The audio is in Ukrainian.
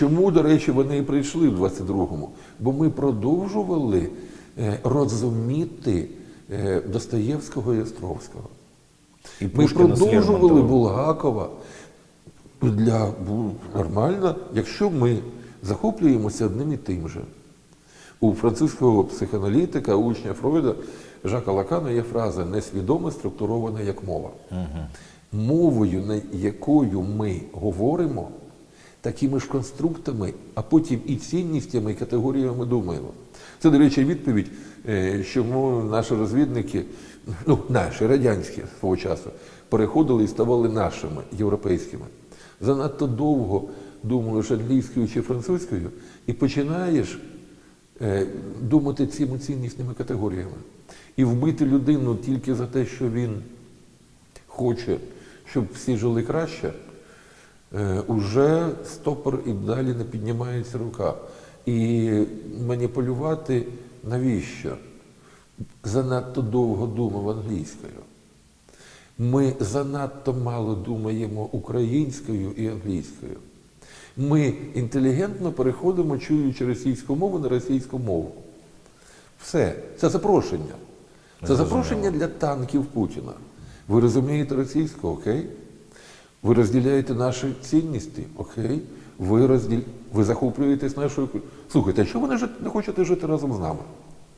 Чому, до речі, вони і прийшли в 22-му? Бо ми продовжували е, розуміти е, Достоєвського і Островського. І Ми продовжували Булгакова. Для нормально, якщо ми захоплюємося одним і тим же. У французького психоаналітика, учня Фройда Жака Лакана є фраза несвідоме структурована як мова. Мовою, якою ми говоримо, такими ж конструктами, а потім і цінностями, і категоріями думаємо. Це, до речі, відповідь, е, чому наші розвідники, ну, наші радянські свого часу, переходили і ставали нашими європейськими. Занадто довго думаєш англійською чи французькою, і починаєш е, думати цими ціннісними категоріями. І вбити людину тільки за те, що він хоче, щоб всі жили краще, е, уже стопор і далі не піднімається рука. І маніпулювати навіщо? Занадто довго думав англійською. Ми занадто мало думаємо українською і англійською. Ми інтелігентно переходимо, чуючи російську мову на російську мову. Все, це запрошення. Це запрошення для танків Путіна. Ви розумієте російську, окей? Ви розділяєте наші цінності, окей? Ви розділ... ви захоплюєтесь нашою. Слухайте, а чому ви не хочете жити разом з нами?